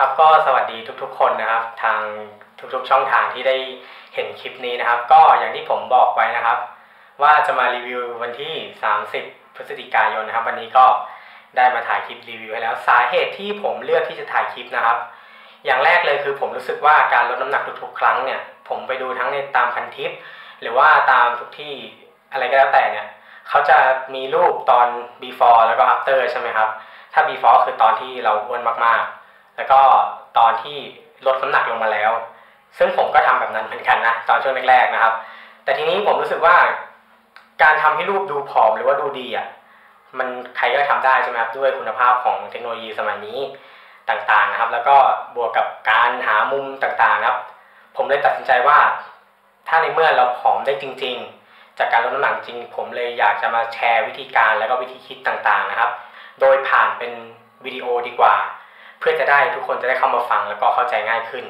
ครับก็สวัสดีทุกๆ คนนะครับ ทางทุกๆ ช่องทางที่ได้เห็นคลิปนี้นะครับ ก็อย่างที่ผมบอกไว้นะครับ ว่าจะมารีวิววันที่ 30 พฤศจิกายนนะครับ วันนี้ก็ได้มาถ่ายคลิปรีวิวให้แล้วสาเหตุที่ผมเลือกที่จะถ่ายคลิปนะครับ อย่างแรกเลยคือผมรู้สึกว่าการลดน้ำหนักทุกๆ ครั้งเนี่ยผมไปดูทั้งในตามพันทิป หรือว่าตามทุกที่อะไรก็แล้วแต่เนี่ยเขาจะมีรูปตอน before แล้วก็ after ใช่ไหมครับถ้า before คือตอนที่เราอ้วนมากๆ แล้วก็ตอนที่ลดน้ำหนักลงมาแล้ว ซึ่งผมก็ทำแบบนั้นเหมือนกันนะตอนช่วงแรกๆนะครับ แต่ทีนี้ผมรู้สึกว่าการทำให้รูปดูผอมหรือว่าดูดีอะมันใครก็ทำได้ใช่ไหมครับด้วยคุณภาพของเทคโนโลยีสมัยนี้ต่างๆนะครับ แล้วก็บวกกับการหามุมต่างๆครับ ผมเลยตัดสินใจว่า ถ้าในเมื่อเราผอมได้จริง ๆ จากการลดน้ำหนักจริง ผมเลยอยากจะมาแชร์วิธีการแล้วก็วิธีคิดต่างๆนะครับ โดยผ่านเป็นวิดีโอดีกว่า เพื่อจะได้ทุกคนจะได้เข้ามาฟังแล้วก็เข้าใจง่ายขึ้น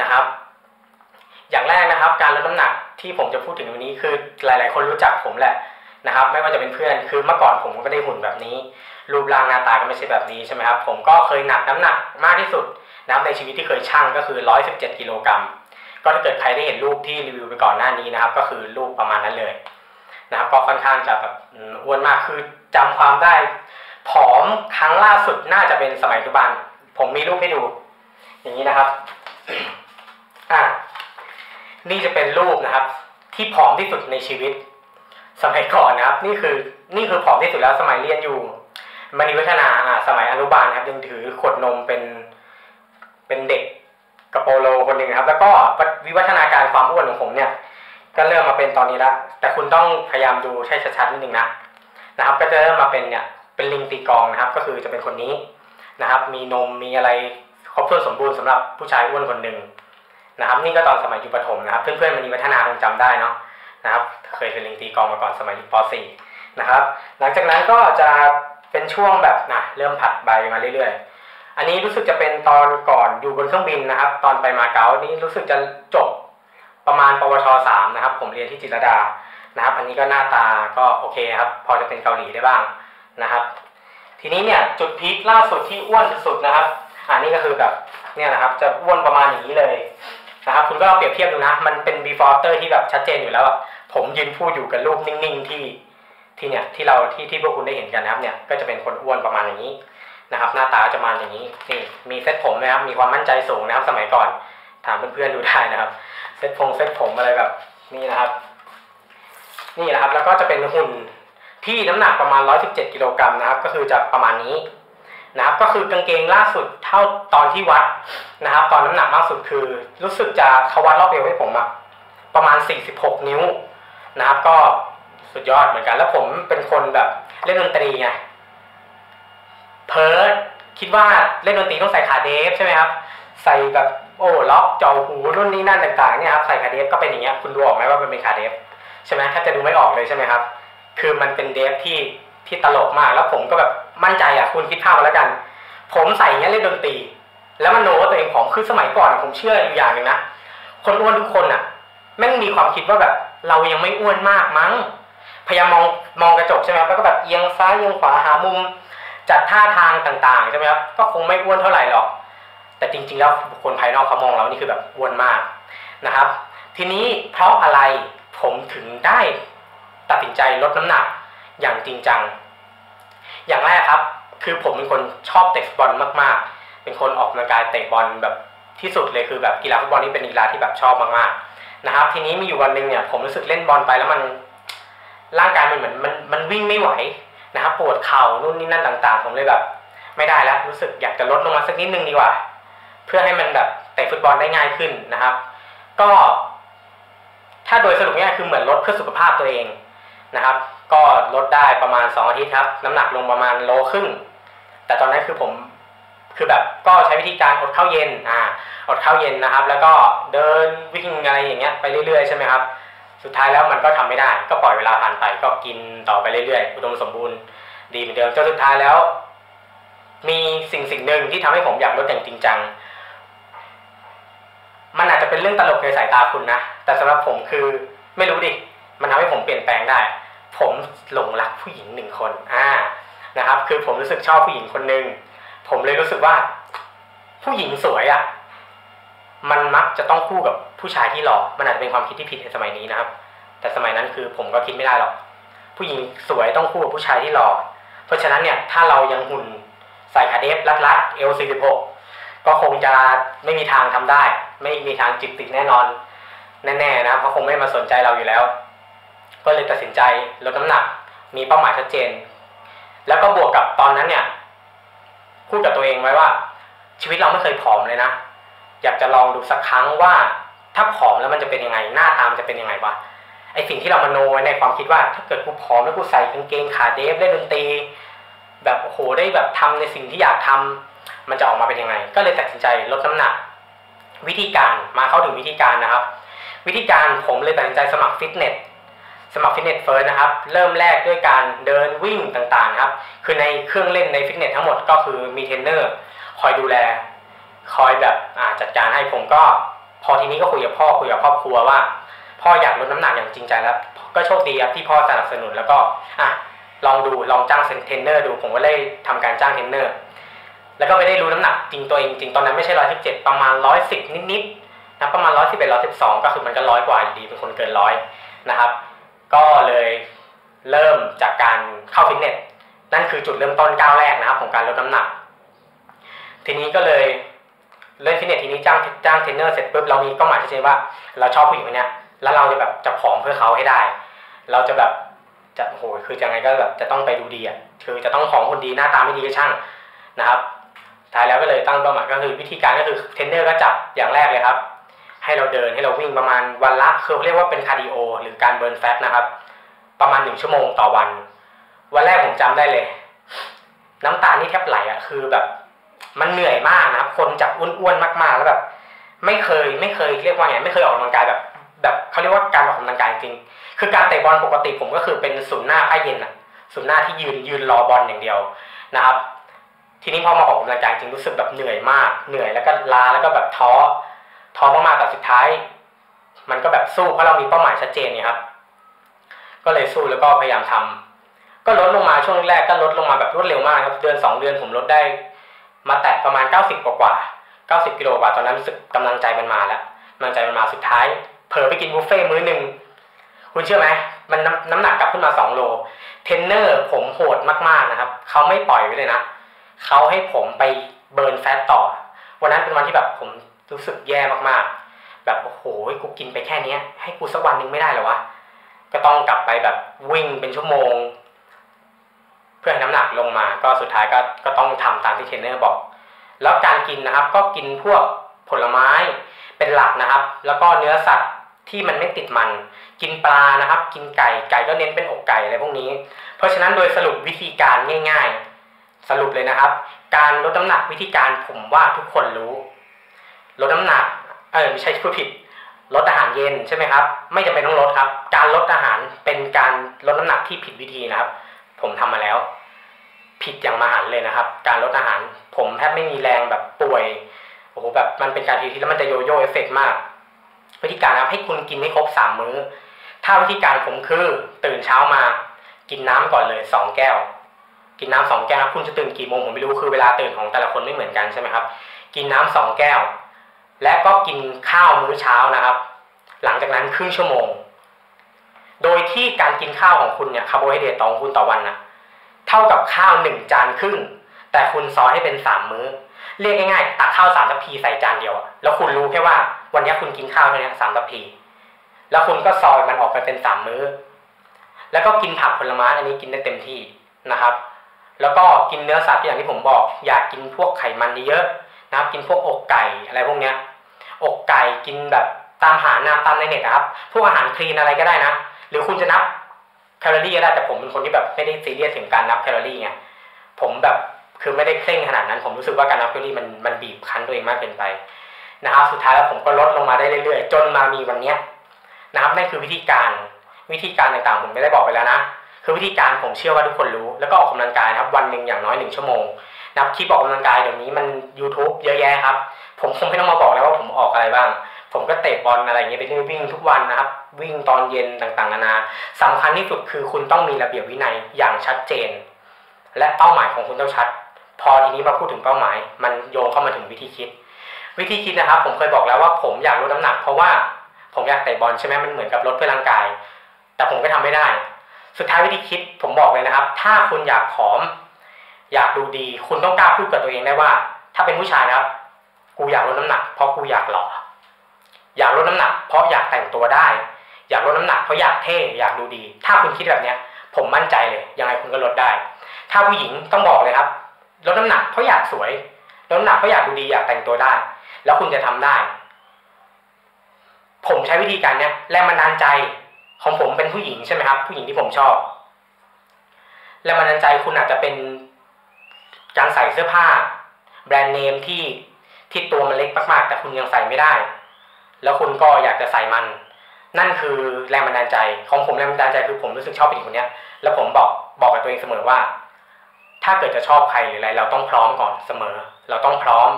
นะครับ อย่างแรกนะครับ การลดน้ำหนักที่ผมจะพูดถึงวันนี้คือหลาย ๆ คนรู้จักผมแหละนะครับ ไม่ว่าจะเป็นเพื่อนคือเมื่อก่อนผมก็ได้หุ่นแบบนี้ รูปร่างหน้าตาก็ไม่ใช่แบบนี้ใช่ไหมครับผมก็เคยหนักน้ำหนักมากที่สุดนะครับในชีวิตที่เคยชั่งก็คือ 117 กิโลกรัมก็ถ้าเกิดใครได้เห็นรูปที่รีวิวไปก่อนหน้านี้นะครับ ก็คือรูปประมาณนั้นเลยนะครับก็ค่อนข้างจะแบบอ้วนมากคือจำความได้ ผอมครั้งล่าสุดน่าจะเป็นสมัยปัจจุบัน ผมมีรูปให้ดู อย่างนี้นะครับ อ่า นี่จะเป็นรูปนะครับ ที่ผอมที่สุดในชีวิต สมัยก่อนนะครับ นี่คือ นี่คือผอมที่สุดแล้วสมัยเรียนอยู่มณีวัฒนาอ่าสมัยอนุบาลนะครับ ยังถือขวดนมเป็น เป็นเด็กกระโปโลคนหนึ่งครับ แล้วก็วิวัฒนาการความอ้วนของผมเนี่ย ก็เริ่มมาเป็นตอนนี้ล้วแต่คุณต้องพยายามดูใช่ชัดๆนิดนึงนะนะครับ ก็จะเริ่มมาเป็นเนี่ย เป็นลิงตีกองนะครับ ก็คือจะเป็นคนนี้ นะครับ มีนมมีอะไรครบถ้วนสมบูรณ์สำหรับผู้ชายอ้วนคนหนึ่งนะครับ นี่ก็ตอนสมัยอยู่ประถมนะครับ เพื่อนๆมันมีวัฒนาคงจำได้เนาะนะครับ เคยเป็นลิงตีกองมาก่อนสมัยอยู่ป .4 นะครับ หลังจากนั้นก็จะเป็นช่วงแบบนะเริ่มผัดใบมาเรื่อยๆ อันนี้รู้สึกจะเป็นตอนก่อนอยู่บนเครื่องบินนะครับ ตอนไปมาเก๊านี้รู้สึกจะจบประมาณปวชสามนะครับ ผมเรียนที่จิตรดานะครับ อันนี้ก็หน้าตาก็โอเคครับ พอจะเป็นเกาหลีได้บ้างนะครับ ทีนี้เนี่ยจุดพีคล่าสุดที่อ้วนสุดนะครับอันนี้ก็คือแบบเนี่ยนะครับจะอ้วนประมาณอย่างนี้เลยนะครับคุณก็เปรียบเทียบดูนะ มันเป็น before after ที่แบบชัดเจนอยู่แล้วผมยืนพูดอยู่กับรูปนิ่งๆที่ที่เนี่ยที่เราที่ที่พวกคุณได้เห็นกันนะครับเนี่ยก็จะเป็นคนอ้วนประมาณอย่างนี้นะครับ หน้าตาจะมาอย่างนี้นี่มีเซ็ตผมนะครับมีความมั่นใจสูงนะครับ สมัยก่อน ถามเพื่อนๆดูได้นะครับเซ็ตพงเซ็ตผมอะไรแบบนี้นะครับ นี่นะครับ แล้วก็จะเป็นหุ่น ที่น้ำหนักประมาณ 117 กิโลกรัมนะครับ ก็คือจะประมาณนี้นะครับ ก็คือกางเกงล่าสุดเท่าตอนที่วัดนะครับ ตอนน้ำหนักมากสุดคือ รู้สึกจะเขาวัดรอบเอวให้ผมอะประมาณ 46 นิ้วนะครับ ก็สุดยอดเหมือนกัน แล้วผมเป็นคนแบบเล่นดนตรีไงเพิร์ดคิดว่าเล่นดนตรีต้องใส่ขาเดฟใช่ไหมครับ ใส่แบบโอ้ล็อกจอหูนู่นนี่นั่นต่างๆเนี่ยครับใส่ขาเดฟก็เป็นอย่างเงี้ยคุณดูออกไหมว่ามันเป็นขาเดฟใช่ไหมถ้าจะดูไม่ออกเลยใช่ไหมครับ คือมันเป็นเดฟที่ที่ตลกมาก แล้วผมก็แบบมั่นใจอะคุณคิดภาพมาแล้วกัน ผมใส่เงี้ยเล่นดนตรี แล้วมันโน้ตัวเองผอมคือสมัยก่อนผมเชื่ออยู่อย่างหนึ่งนะคนอ้วนทุกคนอะแม่งมีความคิดว่าแบบ เรายังไม่อ้วนมากมั้ง พยายามมองมองกระจกใช่ไหมครับแล้วก็แบบเอียงซ้ายเอียงขวาหามุมจัดท่าทางต่างๆใช่ไหมครับก็คงไม่อ้วนเท่าไหร่หรอก แต่จริง ๆ แล้วบุคคลภายนอกเขามองเรานี่คือแบบอ้วนมากนะครับ ทีนี้เพราะอะไรผมถึงได้ ตัดสินใจลดน้ำหนักอย่างจริงจัง อย่างแรกครับ คือผมเป็นคนชอบเตะฟุตบอลมาก ๆ เป็นคนออกกำลังกายเตะบอลแบบที่สุดเลยคือแบบกีฬาฟุตบอลนี่เป็นกีฬาที่แบบชอบมากๆนะครับ ทีนี้มีอยู่วันหนึ่งเนี่ยผมรู้สึกเล่นบอลไปแล้วมันร่างกายมันเหมือนมันมันวิ่งไม่ไหวนะครับปวดเข่านู่นนี่นั่นต่าง ๆ ผมเลยแบบ ไม่ได้แล้วรู้สึกอยากจะลดลงมาสักนิดนึงดีกว่า เพื่อให้มันแบบเตะฟุตบอลได้ง่ายขึ้นนะครับ ก็ ถ้าโดยสรุปง่ายคือเหมือนลดเพื่อสุขภาพตัวเอง นะครับ ก็ลดได้ประมาณ 2 อาทิตย์ครับ น้ำหนักลงประมาณโลครึ่ง แต่ตอนนั้นคือผมคือแบบก็ใช้วิธีการอดข้าวเย็นอ่าอดข้าวเย็นนะครับ แล้วก็เดินวิ่งอะไรอย่างเงี้ยไปเรื่อยๆใช่ไหมครับ สุดท้ายแล้วมันก็ทำไม่ได้ ก็ปล่อยเวลาผ่านไปก็กินต่อไปเรื่อยๆอุดมสมบูรณ์ดีเหมือนเดิมจนสุดท้ายแล้ว มีสิ่งสิ่งหนึ่งที่ทำให้ผมอยากลดอย่างจริงจังมันอาจจะเป็นเรื่องตลกในสายตาคุณนะ แต่สำหรับผมคือไม่รู้ดิ มันทำให้ผมเปลี่ยนแปลงได้ ผมหลงรักผู้หญิงหนึ่งคนอ่านะครับ คือผมรู้สึกชอบผู้หญิงคนหนึ่งผมเลยรู้สึกว่า ผู้หญิงสวยอะ่ะ มันมักจะต้องคู่กับผู้ชายที่หล่อมันอาจจะเป็นความคิดที่ผิดในสมัยนี้นะครับ แต่สมัยนั้นคือผมก็คิดไม่ได้หรอก ผู้หญิงสวยต้องคู่กับผู้ชายที่หล่อเพราะฉะนั้นเนี่ยถ้าเรายังหุ่นใส่ขาเดฟรัดๆเอลสี่สิบหกก็คงจะไม่มีทางทำได้ ไม่มีทางจิตติดแน่นอน แน่ๆนะเพราะคงไม่มาสนใจเราอยู่แล้ว ก็เลยตัดสินใจลดน้ำหนัก มีเป้าหมายชัดเจน แล้วก็บวกกับตอนนั้นเนี่ยพูดกับตัวเองไว้ว่า ชีวิตเราไม่เคยผอมเลยนะ อยากจะลองดูสักครั้งว่า ถ้าผอมแล้วมันจะเป็นยังไง หน้าตามจะเป็นยังไงวะไอสิ่งที่เรามโนไว้ในความคิดว่า ถ้าเกิดกูผอมแล้วกูใส่กางเกงขาเดฟได้ดนตรี แบบโอ้โหได้แบบทำในสิ่งที่อยากทำมันจะออกมาเป็นยังไง ก็เลยตัดสินใจลดน้ำหนัก วิธีการมาเข้าถึงวิธีการนะครับ วิธีการผมเลยตัดสินใจสมัครฟิตเนส สมัครฟิตเนสเฟิร์สนะครับ เริ่มแรกด้วยการเดินวิ่งต่างๆครับ คือในเครื่องเล่นในฟิตเนสทั้งหมดก็คือมีเทรนเนอร์คอยดูแล คอยแบบจัดการให้ผมก็ พอทีนี้ก็คุยกับพ่อคุยกับครอบครัวว่า พ่ออยากลดน้ำหนักอย่างจริงใจแล้ว ก็โชคดีครับที่พ่อสนับสนุนแล้วก็อะลองดูลองจ้างเทรนเนอร์ดูผมก็ได้ทำการจ้างเทรนเนอร์แล้วก็ไม่ได้รู้น้ำหนักจริงตัวเองจริงตอนนั้นไม่ใช่ร้อยสิบเจ็ดประมาณร้อยสิบนิดๆนะประมาณร้อยสิบเอ็ดร้อยสิบสองก็คือมันก็ร้อยกว่าอยู่ดีเป็นคนเกินร้อยนะครับ ก็เลยเริ่มจากการเข้าฟิตเนสนั่นคือจุดเริ่มต้นก้าวแรกนะครับของการลดน้ำหนัก ทีนี้ก็เลยเล่นฟิตเนสทีนี้จ้างจ้างเทรนเนอร์เสร็จปุ๊บเรามีเป้าหมายชัดเจนว่า เราชอบผู้หญิงคนนี้แล้วเราจะแบบจะผอมเพื่อเขาให้ได้ เราจะแบบจะโหคือจะไงก็แบบจะต้องไปดูดีอะคือจะต้องของคนดีหน้าตาไม่ดีก็ช่างนะครับท้ายแล้วก็เลยตั้งเป้าหมายก็คือวิธีการก็คือเทรนเนอร์ก็จับอย่างแรกเลยครับ ให้เราเดินให้เราวิ่งประมาณวันละคือเรียกว่าเป็นคาร์ดิโอ หรือการเบิร์นแฟตนะครับ ประมาณหนึ่งชั่วโมงต่อวัน วันแรกผมจำได้เลย น้ำตานี่แทบไหลอะคือแบบ มันเหนื่อยมากนะครับ คนจับอ้วนๆมากๆแล้วแบบ ไม่เคยไม่เคยเรียกว่าไงไม่เคยออกกำลังกายแบบ แบบเขาเรียกว่าการออกกำลังกายจริง คือการเตะบอลปกติผมก็คือเป็นศูนย์หน้าผ้าเย็นอะศูนย์หน้าที่ยืนยืนรอบอลอย่างเดียวนะครับ ทีนี้พอมาออกกำลังกายจริงรู้สึกแบบเหนื่อยมาก เหนื่อยแล้วก็ลาแล้วก็แบบท้อ ท้อมากๆแต่สุดท้าย มันก็แบบสู้เพราะเรามีเป้าหมายชัดเจนเนี่ยครับ ก็เลยสู้แล้วก็พยายามทำก็ลดลงมาช่วงแรกก็ลดลงมาแบบรวดเร็วมากครับ เดือนสองเดือนผมลดได้ มาแตะประมาณ90กว่าเกว่า90กิโลกว่าตอนนั้นรู้สึกกำลังใจมันมาแล้วกำลังใจมันมาสุดท้าย เผลอไปกินบุฟเฟ่มื้อหนึ่งคุณเชื่อไหมมันน้ำน้ำหนักกลับขึ้นมา2โลเทรนเนอร์ผมโหดมากๆนะครับเขาไม่ปล่อยไว้เลยนะเขาให้ผมไปเบิร์นแฟตต่อ วันนั้นเป็นวันที่แบบผม รู้สึกแย่มากๆ แบบโอ้โหกูกินไปแค่นี้ให้กูสักวันหนึ่งไม่ได้หรอวะก็ต้องกลับไปแบบวิ่งเป็นชั่วโมง เพื่อให้น้ำหนักลงมา ก็สุดท้ายก็ก็ต้องทำตามที่เทรนเนอร์บอก แล้วการกินนะครับ ก็กินพวกผลไม้เป็นหลักนะครับ แล้วก็เนื้อสัตว์ที่มันไม่ติดมัน กินปลานะครับ กินไก่ไก่ก็เน้นเป็นอกไก่อะไรพวกนี้ เพราะฉะนั้นโดยสรุปวิธีการง่าย ๆ สรุปเลยนะครับ การลดน้ำหนักวิธีการผมว่าทุกคนรู้ ลดน้ำหนักเออไม่ใช่พูดผิดลดอาหารเย็นใช่ไหมครับ ไม่จำเป็นต้องลดครับ การลดอาหารเป็นการลดน้ำหนักที่ผิดวิธีนะครับ ผมทำมาแล้ว ผิดอย่างมหันเลยนะครับ การลดอาหาร ผมแทบไม่มีแรงแบบป่วยโอ้โหแบบมันเป็นการทีที่แล้วมันจะโยโย่เอฟเฟกมาก วิธีการนะให้คุณกินให้ครบสามมื้อ ถ้าวิธีการผมคือตื่นเช้ามา กินน้ำก่อนเลยสองแก้ว กินน้ำสองแก้วคุณจะตื่นกี่โมงผมไม่รู้คือเวลาตื่นของแต่ละคนไม่เหมือนกันใช่ไหมครับ กินน้ำสองแก้ว และก็กินข้าวมื้อเช้านะครับ หลังจากนั้นครึ่งชั่วโมง โดยที่การกินข้าวของคุณเนี่ยคาร์โบไฮเดรตต่อของคุณต่อวันนะเท่ากับข้าวหนึ่งจานครึ่ง แต่คุณซอยให้เป็นสามมื้อ เรียกง่ายๆตักข้าวสามทัพพีใส่จานเดียว แล้วคุณรู้แค่ว่าวันนี้คุณกินข้าวแค่นี้สามทัพพี แล้วคุณก็ซอยมันออกไปเป็นสามมื้อ แล้วก็กินผักผลไม้อันนี้กินได้เต็มที่นะครับ แล้วก็กินเนื้อสัตว์อย่างที่ผมบอก อยากกินพวกไขมันเยอะนะครับ กินพวกอกไก่อะไรพวกเนี้ย อกไก่กินแบบตามหาน้ำตามในเน็ตนะครับ พวกอาหารคลีนอะไรก็ได้นะ หรือคุณจะนับแคลอรี่ก็ได้แต่ผมเป็นคนที่แบบไม่ได้ซีเรียสถึงการนับแคลอรี่ไงผมแบบคือไม่ได้เคร่งขนาดนั้น ผมรู้สึกว่าการนับแคลอรี่มันมันบีบคั้นตัวเองมากเกินไปนะครับ สุดท้ายแล้วผมก็ลดลงมาได้เรื่อยๆ จนมามีวันเนี้ยนะครับนั่นคือวิธีการวิธีการต่างๆผมไม่ได้บอกไปแล้วนะ คือวิธีการผมเชื่อว่าทุกคนรู้ แล้วก็ออกกำลังกายนะครับ วันหนึ่งอย่างน้อยหนึ่งชั่วโมง นับคลิปออกกำลังกายเดี๋ยวนี้มัน YouTube เยอะแยะครับ ผมคงไม่ต้องมาบอกแล้วว่าผมออกอะไรบ้าง ผมก็เตะบอลอะไรเงี้ยไปเรื่อยวิ่งทุกวันนะครับ วิ่งตอนเย็นต่างๆนานาสำคัญที่สุดคือคุณต้องมีระเบียบวินัยอย่างชัดเจน และเป้าหมายของคุณต้องชัด พอทีนี้มาพูดถึงเป้าหมาย มันโยงเข้ามาถึงวิธีคิด วิธีคิดนะครับ ผมเคยบอกแล้วว่าผมอยากลดน้ำหนัก เพราะว่าผมอยากเตะบอลใช่ไหมมันเหมือนกับลดเพื่อร่างกาย แต่ผมก็ทำไม่ได้ สุดท้ายวิธีคิดผมบอกเลยนะครับ ถ้าคุณอยากผอม อยากดูดี คุณต้องกล้าพูดกับตัวเองได้ว่า ถ้าเป็นผู้ชายนะครับ กูอยากลดน้ำหนัก เพราะกูอยากหล่อ อยากลดน้ำหนัก เพราะอยากแต่งตัวได้ อยากลดน้ำหนักเพราะอยากเท่ อยากดูดี ถ้าคุณคิดแบบเนี้ย ผมมั่นใจเลย ยังไงคุณก็ลดได้ ถ้าผู้หญิงต้องบอกเลยครับลดน้ำหนักเพราะอยากสวยลดน้ำหนักเพราะอยากดูดีอยากแต่งตัวได้ แล้วคุณจะทำได้ ผมใช้วิธีการเนี้ยแรงบันดาลใจของผมเป็นผู้หญิงใช่ไหมครับ ผู้หญิงที่ผมชอบแรงบันดาลใจคุณอาจจะเป็น การใส่เสื้อผ้า แบรนด์เนมที่ที่ตัวมันเล็กมากๆ แต่คุณยังใส่ไม่ได้ แล้วคุณก็อยากจะใส่มัน นั่นคือแรงบันดาลใจ ของผมแรงบันดาลใจคือผมรู้สึกชอบผู้หญิงคนนี้แล้วผมบอกบอกกับตัวเองเสมอว่า ถ้าเกิดจะชอบใครหรืออะไร เราต้องพร้อมก่อนเสมอ เราต้องพร้อม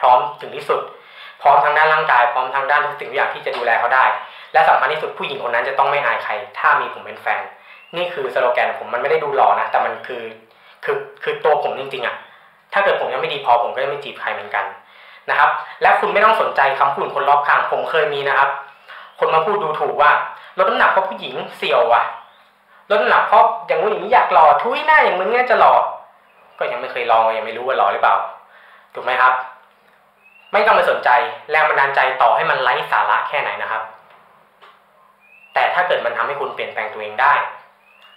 พร้อมถึงที่สุด พร้อมทางด้านร่างกาย พร้อมทางด้านทุกสิ่งทุกอย่างที่จะดูแลเขาได้ และสำคัญที่สุดผู้หญิงคนนั้นจะต้องไม่อายใคร ถ้ามีผมเป็นแฟน นี่คือสโลแกนของผมมันไม่ได้ดูหล่อนะ แต่มันคือ คือคือตัวผมจริงๆอะถ้าเกิดผมยังไม่ดีพอผมก็จะไม่จีบใครเหมือนกันนะครับ และคุณไม่ต้องสนใจคำพูดคนรอบข้างผมเคยมีนะครับ คนมาพูดดูถูกว่าลดน้ำหนักเพราะผู้หญิงเสี่ยวว่ะลดน้ำหนักเพราะอย่างนู้นอย่างนี้อยากหล่อทุยหน้าอย่างมึงเนี่ยจะหล่อก็ยังไม่เคยลองยังไม่รู้ว่าหล่อหรือเปล่าถูกไหมครับ ไม่ต้องไปสนใจแรงบันดาลใจต่อให้มันไร้สาระแค่ไหนนะครับ แต่ถ้าเกิดมันทำให้คุณเปลี่ยนแปลงตัวเองได้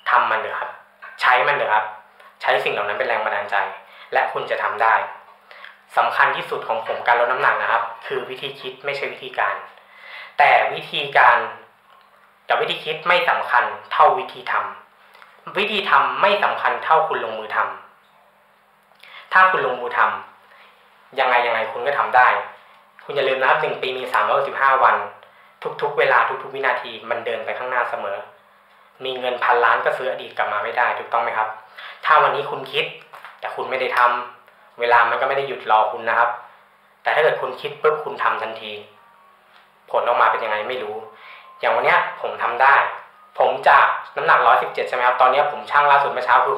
ทำมันเถอะครับ ใช้มันเถอะครับ ใช้สิ่งเหล่านั้นเป็นแรงบันดาลใจ และคุณจะทำได้สำคัญที่สุดของผมการลดน้ำหนักนะครับ คือวิธีคิดไม่ใช่วิธีการ แต่วิธีการกับวิธีคิดไม่สำคัญเท่าวิธีทำวิธีทำไม่สำคัญเท่าคุณลงมือทำถ้าคุณลงมือทำยังไงยังไงคุณก็ทำได้ คุณอย่าลืมนะครับหนึ่งปีมีสามร้อยสิบห้าวัน ทุกๆ เวลาทุกๆ วินาทีมันเดินไปข้างหน้าเสมอ มีเงินพันล้านก็ซื้ออดีตกลับมาไม่ได้ถูกต้องไหมครับ ถ้าวันนี้คุณคิด แต่คุณไม่ได้ทำเวลามันก็ไม่ได้หยุดรอคุณนะครับ แต่ถ้าเกิดคุณคิดปุ๊บคุณทำทันที ผลออกมาเป็นยังไงไม่รู้ อย่างวันเนี้ยผมทำได้ ผมจากน้ำหนัก 117 ใช่ไหมครับตอนนี้ผมช่างล่าสุดเมื่อเช้าคือ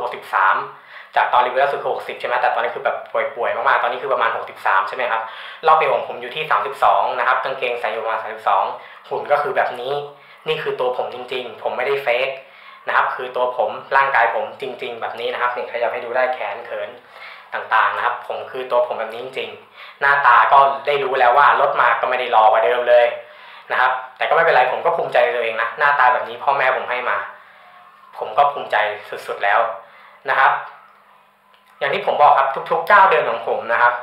63 จากตอนรีวิวล่าสุดคือ60 ใช่ไหมแต่ตอนนี้คือแบบป่วยๆมากๆตอนนี้คือประมาณ 63 ใช่ไหมครับรอบเอวของผมอยู่ที่ 32 นะครับกางเกงใส่อยู่ประมาณ 32หุ่นก็คือแบบนี้ นี่คือตัวผมจริงๆ ผมไม่ได้เฟกนะครับ คือตัวผมร่างกายผมจริง ๆ แบบนี้นะครับนี่ขยับให้ดูได้แขนเขินต่างๆนะครับ ผมคือตัวผมแบบนี้จริงๆ หน้าตาก็ได้รู้แล้วว่าลดมาก็ไม่ได้รอกว่าเดิมเลยนะครับ แต่ก็ไม่เป็นไรผมก็ภูมิใจตัวเองนะหน้าตาแบบนี้พ่อแม่ผมให้มา ผมก็ภูมิใจสุดๆแล้วนะครับ อย่างที่ผมบอกครับทุกๆเก้าเดินของผมนะครับ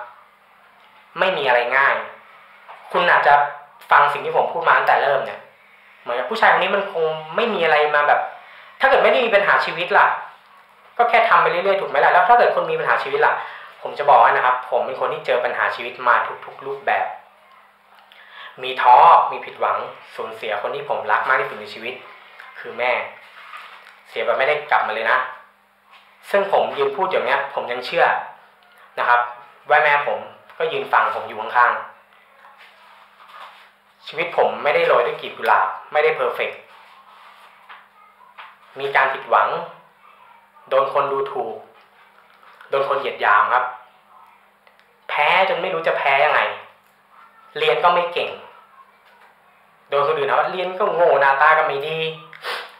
ไม่มีอะไรง่าย คุณอาจจะฟังสิ่งที่ผมพูดมาตั้งแต่เริ่มเนี่ย เหมือนกับผู้ชายคนนี้มันคงไม่มีอะไรมาแบบ ถ้าเกิดไม่ได้มีปัญหาชีวิตล่ะ ก็แค่ทำไปเรื่อยๆถูกไหมล่ะแล้วถ้าเกิดคนมีปัญหาชีวิตล่ะ ผมจะบอกว่านะครับ ผมเป็นคนที่เจอปัญหาชีวิตมาทุก ๆ รูปแบบ มีท้อมีผิดหวังสูญเสียคนที่ผมรักมากที่สุดในชีวิต คือแม่ เสียแบบไม่ได้กลับมาเลยนะซึ่งผมยืนพูดอย่างเนี้ย ผมยังเชื่อนะครับว่าแม่ผมก็ยืนฟังผมอยู่ข้างๆ ชีวิตผมไม่ได้โรยด้วยกลีบกุหลาบไม่ได้เพอร์เฟกมีการผิดหวัง โดนคนดูถูก โดนคนเหยียดหยามครับ แพ้จนไม่รู้จะแพ้ยังไง เรียนก็ไม่เก่ง โดนคนอื่นเขาเรียนก็โง่หน้าตาก็ไม่ดี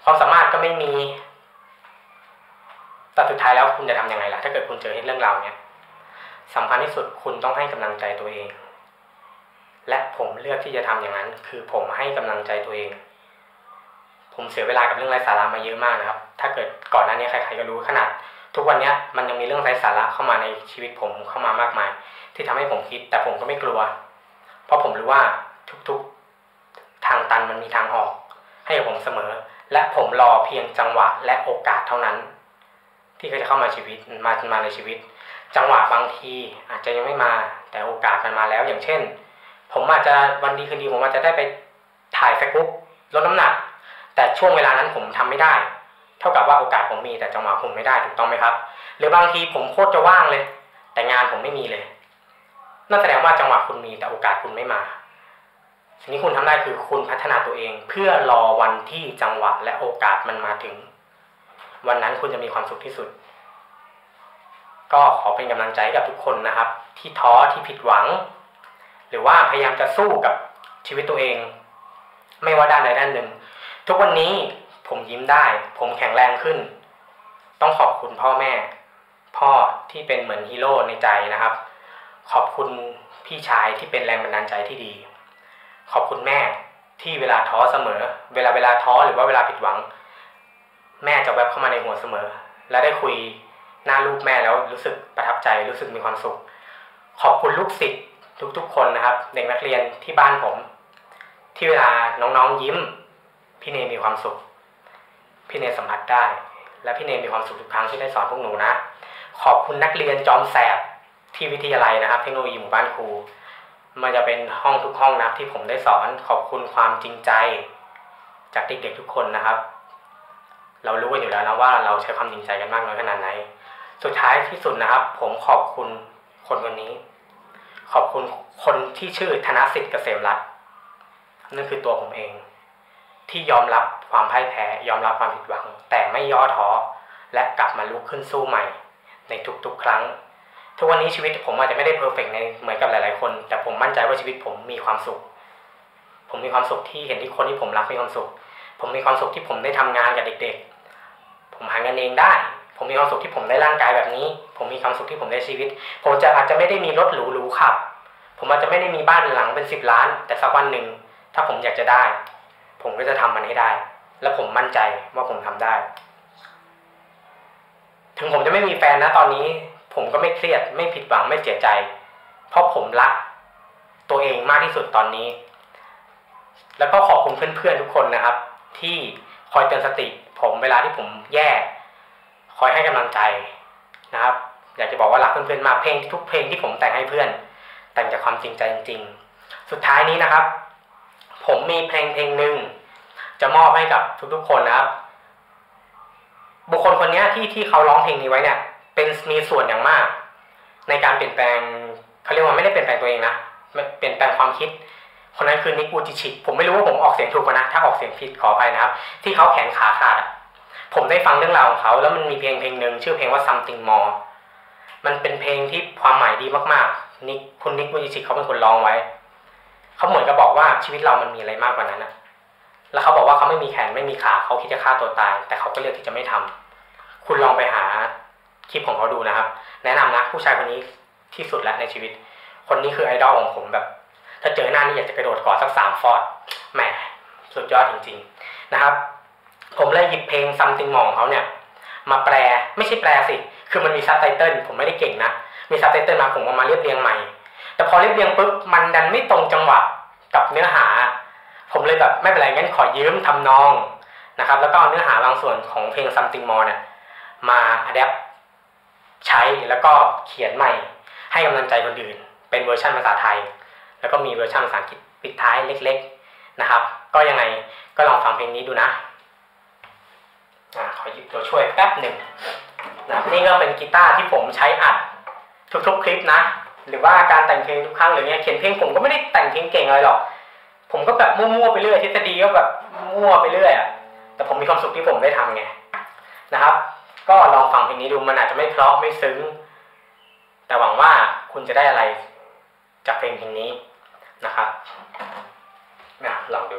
ความสามารถก็ไม่มี แต่สุดท้ายแล้วคุณจะทำยังไงล่ะ ถ้าเกิดคุณเจอเรื่องราวเนี้ยสำคัญที่สุดคุณต้องให้กำลังใจตัวเอง และผมเลือกที่จะทำอย่างนั้น คือผมให้กำลังใจตัวเอง ผมเสียเวลากับเรื่องไร้สาระมาเยอะมากนะครับ ถ้าเกิดก่อนหน้านี้ใครๆก็รู้ขนาด ทุกวันนี้มันยังมีเรื่องไร้สาระเข้ามาในชีวิตผมเข้ามามากมาย ที่ทำให้ผมคิด แต่ผมก็ไม่กลัว เพราะผมรู้ว่าทุกๆทางตันมันมีทางออก ให้กับผมเสมอ และผมรอเพียงจังหวะและโอกาสเท่านั้น ที่เขาจะเข้ามาชีวิตมามาในชีวิต จังหวะบางทีอาจจะยังไม่มา แต่โอกาสมันมาแล้วอย่างเช่น ผมอาจจะวันดีคืนดีผมอาจจะได้ไปถ่ายเฟซบุ๊กลดน้ำหนัก แต่ช่วงเวลานั้นผมทำไม่ได้ เท่ากับว่าโอกาสผมมีแต่จังหวะผมไม่ได้ถูกต้องไหมครับ หรือบางทีผมโคตรจะว่างเลย แต่งานผมไม่มีเลยนั่นแสดงว่าจังหวะคุณมีแต่โอกาสคุณไม่มา สิ่งที่คุณทำได้คือคุณพัฒนาตัวเอง เพื่อรอวันที่จังหวะและโอกาสมันมาถึง วันนั้นคุณจะมีความสุขที่สุด ก็ขอเป็นกำลังใจกับทุกคนนะครับ ที่ท้อที่ผิดหวัง รือว่าพยายามจะสู้กับชีวิตตัวเอง ไม่ว่าด้านใดด้านหนึ่ง ทุกวันนี้ผมยิ้มได้ ผมแข็งแรงขึ้น ต้องขอบคุณพ่อแม่ พ่อที่เป็นเหมือนฮีโร่ในใจนะครับ ขอบคุณพี่ชายที่เป็นแรงบันดาลใจที่ดี ขอบคุณแม่ที่เวลาท้อเสมอ เวลาเวลาท้อหรือว่าเวลาผิดหวัง แม่จะแวบเข้ามาในหัวเสมอ และได้คุยหน้าลูกแม่แล้วรู้สึกประทับใจรู้สึกมีความสุข ขอบคุณลูกศิษย์ ทุกๆคนนะครับ เด็กนักเรียนที่บ้านผม ที่เวลาน้องๆยิ้ม พี่เนมีความสุข พี่เนสัมผัสได้ และพี่เนมีความสุขทุกครั้งที่ได้สอนพวกหนูนะ ขอบคุณนักเรียนจอมแสบที่วิทยาลัยนะครับ เทคโนโลยีหมู่บ้านครูมันจะเป็นห้องทุกห้องนะที่ผมได้สอนขอบคุณความจริงใจ จากเด็กๆทุกคนนะครับ เรารู้กันอยู่แล้วนะว่าเราใช้ความจริงใจกันมากน้อยขนาดไหน สุดท้ายที่สุดนะครับ ผมขอบคุณคนคนนี้ ขอบคุณคนที่ชื่อธนสิทธิ์เกษมรัตน์นั่นคือตัวผมเอง ที่ยอมรับความพ่ายแพ้ ยอมรับความผิดหวัง แต่ไม่ย่อท้อและกลับมาลุกขึ้นสู้ใหม่ ในทุกๆ ครั้ง ทุกวันนี้ชีวิตผมอาจจะไม่ได้เพอร์เฟกในเหมือนกับหลายๆคน แต่ผมมั่นใจว่าชีวิตผมมีความสุข ผมมีความสุขที่เห็นที่คนที่ผมรักมีความสุข ผมมีความสุขที่ผมได้ทำงานกับเด็ก ๆ ผมหาเงินเองได้ ผมมีความสุขที่ผมได้ร่างกายแบบนี้ ผมมีความสุขที่ผมได้ชีวิต ผมจะอาจจะไม่ได้มีรถหรูๆขับ ผมอาจจะไม่ได้มีบ้านหลังเป็นสิบล้าน แต่สักวันหนึ่งถ้าผมอยากจะได้ ผมก็จะทำมันให้ได้ และผมมั่นใจว่าผมทำได้ ถึงผมจะไม่มีแฟนนะตอนนี้ ผมก็ไม่เครียดไม่ผิดหวังไม่เสียใจ เพราะผมรัก ตัวเองมากที่สุดตอนนี้ แล้วก็ขอบคุณเพื่อนๆทุกคนนะครับ ที่คอยเตือนสติ ผมเวลาที่ผมแย่ คอยให้กำลังใจนะครับ อยากจะบอกว่ารักเพื่อนๆมากเพลงทุกเพลงที่ผมแต่งให้เพื่อน แต่งจากความจริงใจจริง ๆ สุดท้ายนี้นะครับ ผมมีเพลงเพลงหนึ่งจะมอบให้กับทุกๆคนนะครับ บุคคลคนนี้ที่ที่เขาร้องเพลงนี้ไว้เนี่ย เป็นมีส่วนอย่างมาก ในการเปลี่ยนแปลงเขาเรียกว่าไม่ได้เปลี่ยนแปลงตัวเองนะเปลี่ยนแปลงความคิดคนนั้นคือนิกอูจิชิผมไม่รู้ว่าผมออกเสียงถูกไหมนะ ถ้าออกเสียงผิดขออภัยนะครับ ที่เขาแขนขาขาด ผมได้ฟังเรื่องราวของเขา แล้วมันมีเพลงเพลงหนึ่งชื่อเพลงว่า something more มันเป็นเพลงที่ความหมายดีมากๆนิกคุณนิกอูจิชิเขาเป็นคนร้องไว้ เขาเหมือนกับบอกว่าชีวิตเรามันมีอะไรมากกว่านั้นนะแล้วเขาบอกว่าเขาไม่มีแขนไม่มีขาเขาคิดจะฆ่าตัวตาย แต่เขาก็เลือกที่จะไม่ทำคุณลองไปหาคลิปของเขาดูนะครับ แนะนำนะผู้ชายคนนี้ที่สุดแล้วในชีวิต คนนี้คือไอดอลของผมแบบ ถ้าเจอหน้านี่อยากจะกระโดดกอดสักสามฟอดแหมสุดยอดจริง ๆ นะครับ ผมเลยหยิบเพลงซัมติงมองเขาเนี่ย มาแปลไม่ใช่แปลสิ คือมันมีซับไตเติลผมไม่ได้เก่งนะ มีซับไตเติลมาผมเอามาเรียบเรียงใหม่ แต่พอเรียบเรียงปุ๊บมันดันไม่ตรงจังหวะกับเนื้อหา ผมเลยแบบไม่เป็นไรงั้นขอยืมทำนองนะครับ แล้วก็เนื้อหาบางส่วนของเพลง something more เนี่ยมาอัดแอปใช้แล้วก็เขียนใหม่ ให้กำลังใจคนอื่น เป็นเวอร์ชันภาษาไทย แล้วก็มีเวอร์ชันภาษาอังกฤษปิดท้ายเล็ก ๆนะครับ ก็ยังไงก็ลองฟังเพลงนี้ดูนะ อ่าขอหยิบตัวช่วยแป๊บหนึ่งนะนี่ก็เป็นกีตาร์ที่ผมใช้อัดทุกๆคลิปนะ หรือว่าการแต่งเพลงทุกครั้งหรือเนี้ยเขียนเพลงผมก็ไม่ได้แต่งเพลงเก่งอะไรหรอก ผมก็แบบมั่วๆไปเรื่อยทฤษฎีก็แบบมั่วไปเรื่อยอะแต่ผมมีความสุขที่ผมได้ทำไงนะครับ ก็ลองฟังเพลงนี้ดูมันอาจจะไม่เพราะไม่ซึ้ง แต่หวังว่าคุณจะได้อะไรจากเพลงเพลงนี้นะครับนะลองดู